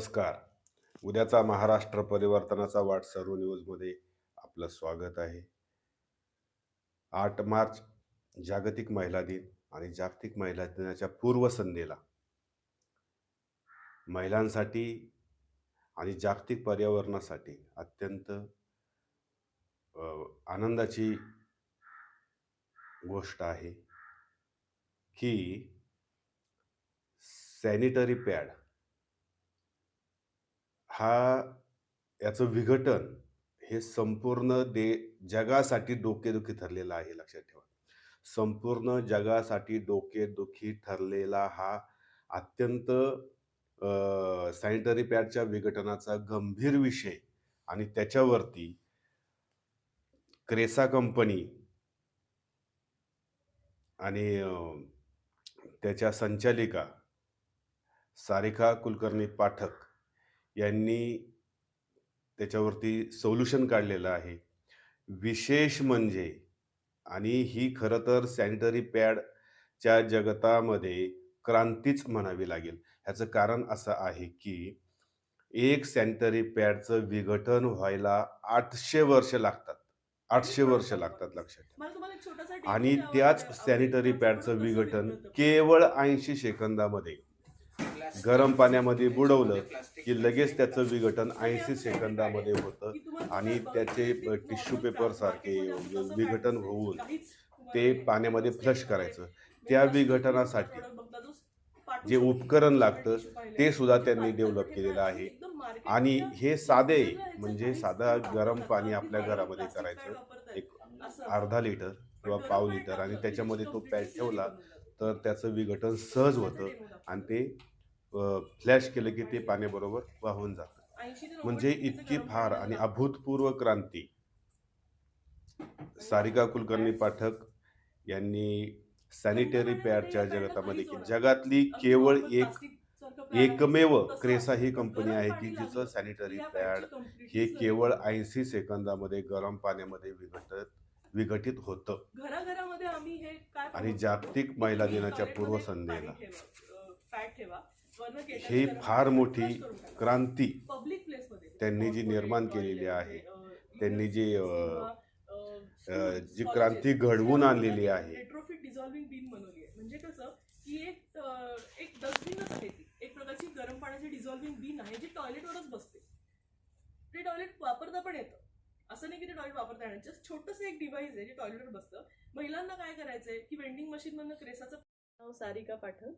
नमस्कार. उद्याचा महाराष्ट्र परिवर्तनाचा वाट सर्व न्यूजमध्ये आपलं स्वागत आहे. आठ मार्च जागतिक महिला दिन आणि जागतिक महिला दिनाच्या पूर्वसंध्येला. महिलांसाठी आणि जागतिक पर्यावरणासाठी अत्यंत आनंदाची गोष्ट आहे की सॅनिटरी पॅड हा याचं विघटन हे संपूर्ण दे जगासाठी डोकेदुखी ठरलेलं आहे लक्षात ठेवा. संपूर्ण जगासाठी डोकेदुखी ठरलेला हा अत्यंत सॅनिटरी पॅडच्या विघटनाचा गंभीर विषय आणि त्याच्यावरती क्रेसा कंपनी आणि त्याच्या संचालिका सारिका कुलकर्णी पाठक यांनी त्याच्यावरती सोल्युशन काढलेलं आहे. विशेष म्हणजे आणि ही खरं तर सॅनिटरी पॅडच्या जगतामध्ये क्रांतीच म्हणावी लागेल. ह्याचं कारण असं आहे की एक सॅनिटरी पॅडचं विघटन व्हायला आठशे वर्ष लागतात. आठशे वर्ष लागतात लक्षात आणि त्याच. सॅनिटरी पॅडचं विघटन. केवळ ऐंशी सेकंदामध्ये गरम पाण्यामध्ये बुडवलं की लगेच त्याचं विघटन ऐंशी सेकंदामध्ये होतं आणि त्याचे टिश्यू पेपर सारखे विघटन होऊन ते पाण्यामध्ये फ्लश करायचं. त्या विघटनासाठी जे उपकरण लागतं ते सुद्धा त्यांनी डेव्हलप केलेलं आहे. आणि हे साधे म्हणजे साधा गरम पाणी आपल्या घरामध्ये करायचं एक अर्धा लिटर किंवा पाव लिटर आणि त्याच्यामध्ये तो पॅट ठेवला तर त्याचं विघटन सहज होतं आणि ते फ्लॅश केलं की ते पाण्याबरोबर वाहून जातं. 80 ते 90 म्हणजे इतकी फार आणि. अभूतपूर्व क्रांती. सारिका कुलकर्णी पाठक यांनी सॅनिटरी पॅडच्या जगतामध्ये केली जगातली केवळ एक एकमेव क्रेसा ही कंपनी आहे की जिचं सॅनिटरी पॅड हे केवळ ऐंशी सेकंदामध्ये गरम पाण्यामध्ये विघटत विघटित होतं. हे आणि? जागतिक की महिला दिनाच्या पूर्वसंध्येला. ही फार मोठी. क्रांती त्यांनी जी निर्माण केलेली आहे, अ, त्यांनी जी, जी क्रांती घडवून त्या आणलेली आहे. आहे. म्हणजे कसं की एक एक डस्टबिनच आहे ती. एक प्रकारची गरम पाण्याची डिझॉल्विंग बिन आहे जी टॉयलेटवरच बसते. ते टॉयलेट वापरता पण येतं. असं नाही की ते टॉयलेट वापरता येणार. जस्ट छोटंसं एक डिव्हाइस आहे जे टॉयलेटवर बसतं. महिलांना काय करायचंय की वेंडिंग मशीन मधनं क्रेसाचं नाव सारिका पाठक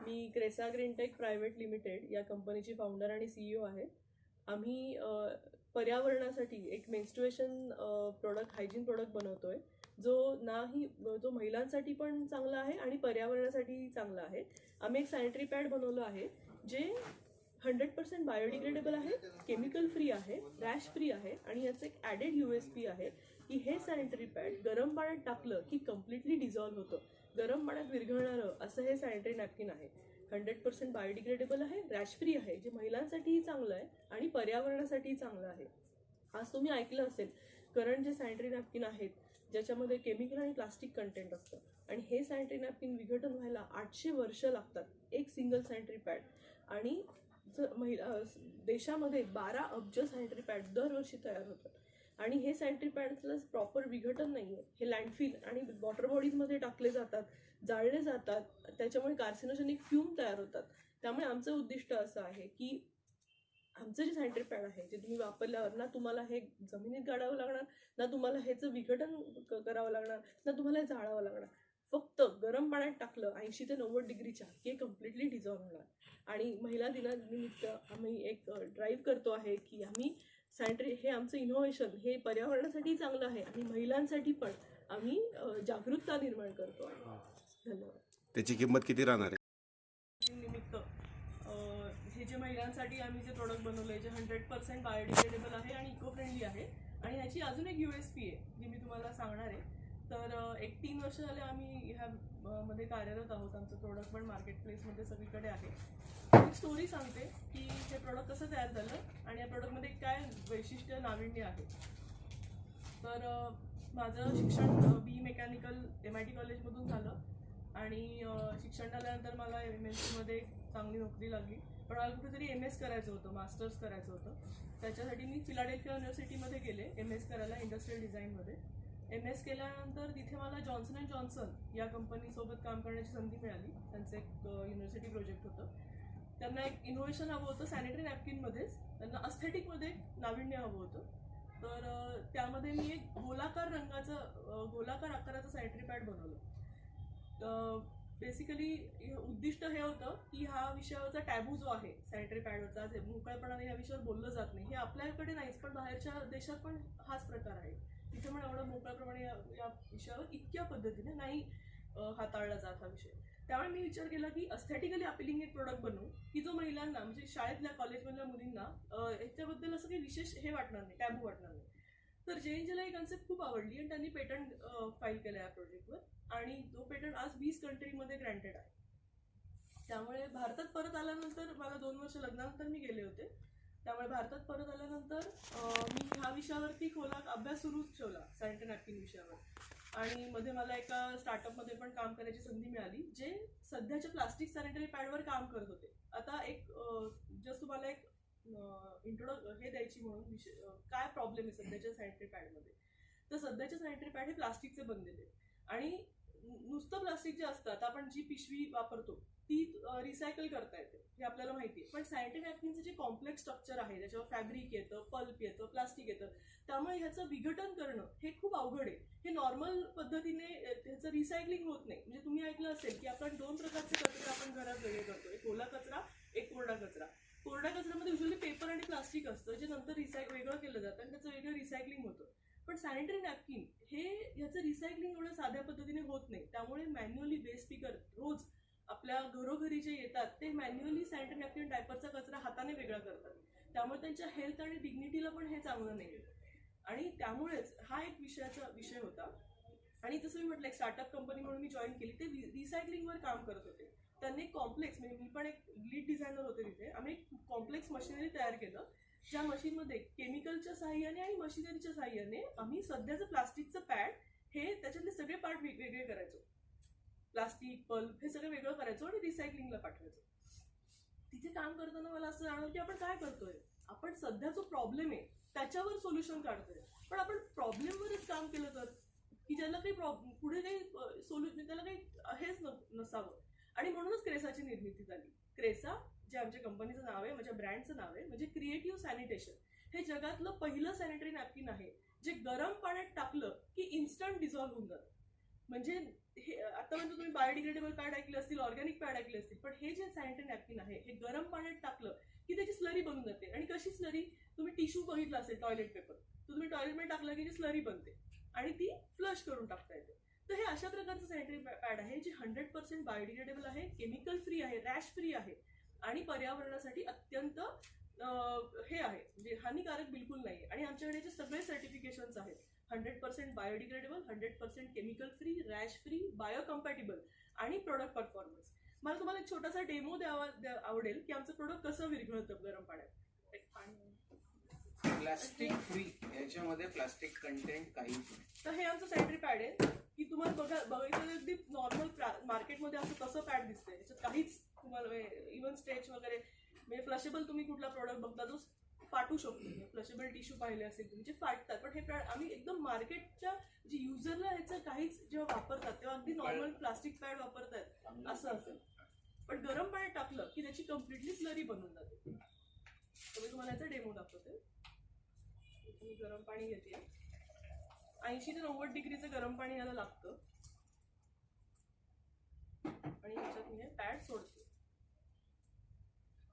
मी क्रेसा ग्रीनटेक प्रायव्हेट लिमिटेड या कंपनीची फाउंडर आणि सीईओ आहे. आम्ही पर्यावरणासाठी एक मेन्स्ट्रुएशन प्रोडक्ट हायजीन प्रोडक्ट बनवतोय. जो नाही जो महिलांसाठी पण चांगला आहे आणि पर्यावरणासाठी चांगला आहे. आम्ही एक सॅनिटरी पॅड बनवलं आहे जे हंड्रेड पर्सेंट बायोडिग्रेडेबल आहे केमिकल फ्री आहे रॅश फ्री आहे आणि याचं एक ॲडेड यू एस पी आहे की हे सॅनिटरी पॅड गरम पाण्यात टाकलं की कम्प्लिटली डिझॉल्व्ह होतं. गरम पाण्यात विरघळणारं असं हे सॅनिटरी नॅपकिन आहे. हंड्रेड पर्सेंट बायोडिग्रेडेबल आहे रॅश फ्री आहे जे महिलांसाठीही चांगलं आहे आणि पर्यावरणासाठीही चांगलं आहे. आज तुम्ही ऐकलं असेल करंट जे सॅनिटरी नॅपकिन आहेत ज्याच्यामध्ये केमिकल आणि प्लास्टिक कंटेंट असतं आणि हे सॅनिटरी नॅपकिन विघटन व्हायला आठशे वर्ष लागतात एक सिंगल सॅनिटरी पॅड आणि जर महिला देशामध्ये बारा अब्ज सॅनिटरी पॅड दरवर्षी तयार होतात. आणि हे सॅनिटरी पॅडचं प्रॉपर विघटन नाही आहे हे लँडफिल आणि वॉटर बॉडीजमध्ये टाकले जातात जाळले जातात. त्याच्यामुळे कार्सिनोजेनिक फ्यूम तयार होतात. त्यामुळे आमचं उद्दिष्ट असं आहे की आमचं जे सॅनिटरी पॅड आहे जे तुम्ही वापरल्यावर ना तुम्हाला हे जमिनीत गाडावं लागणार ना तुम्हाला ह्याचं विघटन क- करावं लागणार ना तुम्हाला हे जाळावं लागणार. फक्त गरम पाण्यात टाकलं ऐंशी ते नव्वद डिग्रीच्या की हे कम्प्लिटली डिझॉल्व्ह होणार. आणि महिला दिनानिमित्त आम्ही एक ड्राईव्ह करतो आहे की आम्ही सॅनिटरी हे आमचं इनोव्हेशन हे पर्यावरणासाठी चांगलं आहे आणि महिलांसाठी पण आम्ही जागरूकता निर्माण करतो आहे. धन्यवाद. त्याची किंमत किती राहणार आहे? निमित्त अ, हे जे महिलांसाठी आम्ही जे प्रोडक्ट बनवलं जे हंड्रेड पर्सेंट बायोडिग्रेडेबल आहे आणि इको फ्रेंडली आहे आणि ह्याची अजून एक यू एस पी आहे जी मी तुम्हाला सांगणार आहे. तर एक तीन वर्ष झाले आम्ही ह्या मध्ये कार्यरत आहोत. आमचं प्रोडक्ट पण मार्केट प्लेसमध्ये सगळीकडे आहे. एक स्टोरी सांगते की हे प्रोडक्ट कसं तयार झालं आणि या प्रोडक्टमध्ये काय वैशिष्ट्य नाविन्य आहे. तर माझं शिक्षण B mechanical M I T कॉलेजमधून झालं आणि शिक्षण झाल्यानंतर मला एम एस सीमध्ये चांगली नोकरी लागली. पण मला कुठेतरी एम एस करायचं होतं मास्टर्स करायचं होतं. त्याच्यासाठी मी फिलाडेल्फिया युनिव्हर्सिटीमध्ये गेले एम एस करायला इंडस्ट्रियल डिझाईनमध्ये एम एस केल्यानंतर तिथे मला जॉन्सन अँड जॉन्सन या कंपनीसोबत काम करण्याची संधी मिळाली. त्यांचं एक युनिव्हर्सिटी प्रोजेक्ट होतं. त्यांना एक इनोव्हेशन हवं होतं सॅनिटरी नॅपकिनमध्येच त्यांना अस्थेटिकमध्ये नाविन्य हवं होतं. तर त्यामध्ये मी एक गोलाकार रंगाचं गोलाकार आकाराचं सॅनिटरी पॅड बनवलं. बेसिकली उद्दिष्ट हे होतं की हा विषयावरचा टॅबू जो आहे सॅनिटरी पॅडवरचा मोकळेपणाने या विषयावर बोललं जात नाही हे आपल्याकडे नाहीच पण बाहेरच्या देशात पण हाच प्रकार आहे. तिथे एवढं मोकळ्याप्रमाणे या या विषयावर इतक्या पद्धतीने नाही हाताळला जात हा विषय. त्यामुळे मी विचार केला की अस्थेटिकली अपिलिंग एक प्रोडक्ट बनवू. की जो महिलांना म्हणजे शाळेतल्या कॉलेजमधल्या मुलींना याच्याबद्दल असं काही विशेष हे वाटणार नाही टॅबू वाटणार नाही. तर जे ही कन्सेप्ट खूप आवडली आणि त्यांनी पेटंट फाईल केला या प्रोजेक्टवर आणि तो पेटंट आज वीस कंट्रीमध्ये ग्रँटेड आहे. त्यामुळे भारतात परत आल्यानंतर मला दोन वर्ष लग्नानंतर मी गेले होते. त्यामुळे भारतात परत आल्यानंतर मी ह्या विषयावरती खोला अभ्यास सुरूच ठेवला सॅनिटरी नॅपकिन विषयावर. आणि मध्ये मला एका स्टार्टअपमध्ये पण काम करायची संधी मिळाली जे सध्याच्या प्लास्टिक सॅनिटरी पॅडवर काम करत होते. आता एक जस्ट तुम्हाला एक इंट्रोड हे द्यायची म्हणून विषय काय प्रॉब्लेम आहे सध्याच्या सॅनिटरी पॅडमध्ये तर सध्याचे सॅनिटरी पॅड हे प्लास्टिकचे बनलेले आणि नुसतं प्लास्टिक जे असतात आपण जी पिशवी वापरतो ती रिसायकल करता येते हे आपल्याला माहिती आहे. पण सॅनिटरी नॅपकिनचं जे कॉम्प्लेक्स स्ट्रक्चर आहे त्याच्यावर फॅब्रिक येतं पल्प येतं प्लास्टिक येतं त्यामुळे ह्याचं विघटन करणं हे खूप अवघड आहे. हे नॉर्मल पद्धतीने ह्याचं रिसायकलिंग होत नाही. म्हणजे तुम्ही ऐकलं असेल की आपण दोन प्रकारचे कचरे आपण घरात वेगळे करतो. एक ओला कचरा एक कोरडा कचरा. कोरड्या कचऱ्यामध्ये युजली पेपर आणि प्लास्टिक असतं जे नंतर रिसाय वेगळं केलं जातं आणि त्याचं वेगळं रिसायकलिंग होतं. पण सॅनिटरी नॅपकिन हे ह्याचं रिसायकलिंग एवढं साध्या पद्धतीने होत नाही. त्यामुळे मॅन्युअली वेस्ट पिकर रोज आपल्या घरोघरी जे येतात ते मॅन्युअली सॅनिटरी नॅपकिन डायपरचा कचरा हाताने वेगळा करतात. त्यामुळे त्यांच्या हेल्थ आणि डिग्निटीला पण हे चांगलं नाही आणि त्यामुळेच हा एक विषयाचा विषय होता. आणि जसं मी म्हटलं एक स्टार्टअप कंपनी म्हणून मी जॉईन केली ते रिसायकलिंगवर काम करत होते. त्यांनी कॉम्प्लेक्स म्हणजे मी पण एक लीड डिझायनर होते तिथे. आम्ही एक कॉम्प्लेक्स मशिनरी तयार केलं ज्या मशीनमध्ये केमिकलच्या साह्याने आणि मशिनरीच्या साह्याने आम्ही सध्याचं प्लास्टिकचं पॅड हे त्याच्यातले सगळे पार्ट वेगवेगळे करायचो. प्लास्टिक पल्प हे सगळं वेगळं करायचो आणि रिसायकलिंगला पाठवायचो. तिथे काम करताना मला असं जाणवलं की आपण काय करतोय? आपण सध्या जो प्रॉब्लेम आहे त्याच्यावर सोल्युशन काढतोय. पण आपण प्रॉब्लेमवरच काम केलं तर? की ज्याला काही प्रॉब्लेम पुढे काही सोल्युशन त्याला काही हेच नसावं. आणि म्हणूनच क्रेसाची निर्मिती झाली. क्रेसा जे आमच्या कंपनीचं नाव आहे माझ्या ब्रँडचं नाव आहे म्हणजे क्रिएटिव्ह सॅनिटेशन हे जगातलं पहिलं सॅनिटरी नॅपकिन आहे जे गरम पाण्यात टाकलं की इन्स्टंट डिझॉल्व्ह होऊन जातं. म्हणजे हे आतापर्यंत तुम्ही बायोडिग्रेडेबल पॅड ऐकले असतील ऑर्गॅनिक पॅड ऐकले असतील पण हे जे सॅनिटरी नॅपकिन आहे हे गरम पाण्यात टाकलं की त्याची स्लरी बनून जाते. आणि कशी स्लरी? तुम्ही टिश्यू बघितला असेल टॉयलेट पेपर. तर तुम्ही टॉयलेटमध्ये टाकलं की जी स्लरी बनते. आणि ती फ्लश करून टाकता येते. तर हे अशा प्रकारचं सॅनिटरी पॅड आहे जे हंड्रेड पर्सेंट बायोडिग्रेडेबल आहे केमिकल फ्री आहे रॅश फ्री आहे. आणि पर्यावरणासाठी अत्यंत हे आहे म्हणजे हानिकारक बिलकुल नाही आणि आमच्याकडे जे सगळे सर्टिफिकेशन्स आहेत hundred percent biodegradable hundred percent chemical free rash free biocompatible आणि प्रोडक्ट परफॉर्मन्स मला तुम्हाला एक छोटासा डेमो द्यावा द्या- आवडेल की आमचं प्रोडक्ट कसं विरघळतं गरम पाण्यात? पाणी. प्लास्टिक फ्री याच्यामध्ये प्लास्टिक कंटेंट काहीच नाही. तर हे आमचं सॅनिटरी पॅड आहे. की तुम्हाला बघा बघायचं अगदी नॉर्मल मार्केटमध्ये असं कसं पॅड दिसतंय. याच्यात काहीच तुम्हाला इव्हन स्ट्रेच वगैरे. म्हणजे फ्लशेबल तुम्ही कुठला प्रोडक्ट बघता जो फाटू शकतो. फ्लशेबल टिश्यू पाहिले असेल तुम्ही जे फाटतात. पण हे पॅड आम्ही एकदम मार्केटच्या जे युजरला ह्याचं काहीच जेव्हा वापरतात तेव्हा अगदी नॉर्मल प्लास्टिक पॅड वापरतात असं असेल. पण गरम पाण्यात टाकलं की त्याची कम्प्लिटली स्लरी बनून जाते. तर मी तुम्हाला याचा डेमो दाखवते. मी गरम पाणी घेते. ऐंशी ते नव्वद डिग्रीचं गरम पाणी याला लागतं. आणि ह्याच्यात मी पॅड सोडते.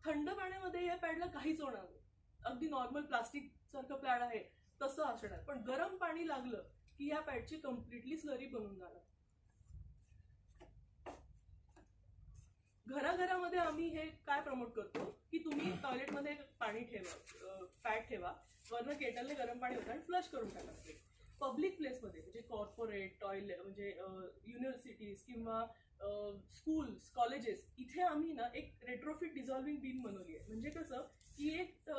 थंड पाण्यामध्ये या पॅडला काहीच होणार नाही. अगदी नॉर्मल प्लास्टिक सारखं पॅड आहे तसं असणार. पण गरम पाणी लागलं की ह्या पॅडची कम्प्लिटली स्लरी बनून जाणार. घराघरामध्ये आम्ही हे काय प्रमोट करतो? की तुम्ही टॉयलेटमध्ये पाणी ठेवा पॅड ठेवा वरनं केटलने गरम पाणी होतं आणि फ्लश करून टाका. पब्लिक प्लेसमध्ये म्हणजे कॉर्पोरेट टॉयलेट म्हणजे युनिव्हर्सिटीज किंवा स्कूल्स कॉलेजेस इथे आम्ही ना एक रेट्रोफिट डिझॉल्विंग बिन बनवली आहे. म्हणजे कसं? की एक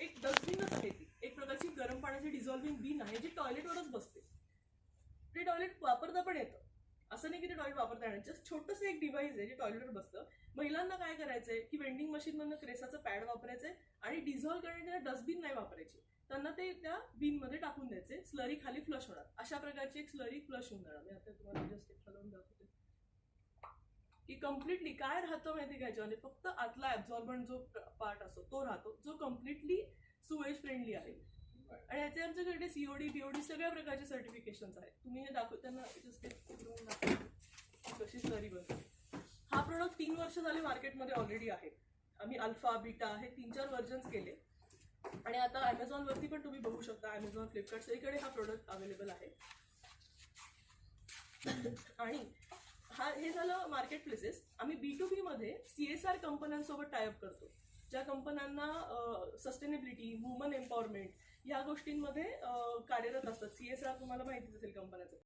एक डस्टबिनच आहे ती. एक प्रकारची गरम पाण्याची डिझॉल्विंग बिन आहे जी टॉयलेटवरच बसते. ते टॉयलेट वापरता पण येतं. असं नाही की ते टॉयलेट वापरता येणार. जस्ट छोटंसं एक डिव्हाइस आहे जे टॉयलेटवर बसतं. महिलांना काय करायचंय? की वेंडिंग मशीनमधनं क्रेसाचं पॅड वापरायचंय आणि डिझॉल्व्ह करण्याची डस्टबिन नाही वापरायची. त्यांना ते त्या बिनमध्ये टाकून द्यायचे स्लरी खाली फ्लश होणार. अशा प्रकारची एक स्लरी फ्लश होऊन जाणार. मी आता तुम्हाला जस्ट एक हलवून दाखवते. की कम्प्लिटली काय राहतं माहिती का याच्यामध्ये फक्त आतला ऍब्झॉर्बंट जो पार्ट असतो तो राहतो जो कम्प्लिटली सुवेज फ्रेंडली आहे. आणि याचे आमच्याकडे सीओडी बीओडी सगळ्या प्रकारचे सर्टिफिकेशन आहेत. तुम्ही हे दाखव त्यांना. कशी स्लरी बनते. हा प्रोडक्ट तीन वर्ष झाले मार्केटमध्ये ऑलरेडी आहे. आम्ही अल्फा बीटा हे तीन चार व्हर्जन्स केले. आणि आता अमेझॉन वरती पण तुम्ही बघू शकता अमेझॉन फ्लिपकार्ट सगळीकडे हा प्रोडक्ट अवेलेबल आहे. आणि हा हे झालं मार्केट प्लेसेस आम्ही बी टू बी मध्ये सीएसआर कंपन्यांसोबत टायअप करतो. ज्या कंपन्यांना सस्टेनेबिलिटी वुमन एम्पॉवरमेंट ह्या गोष्टींमध्ये कार्यरत असतात. सीएसआर तुम्हाला माहितीच असेल कंपन्याचं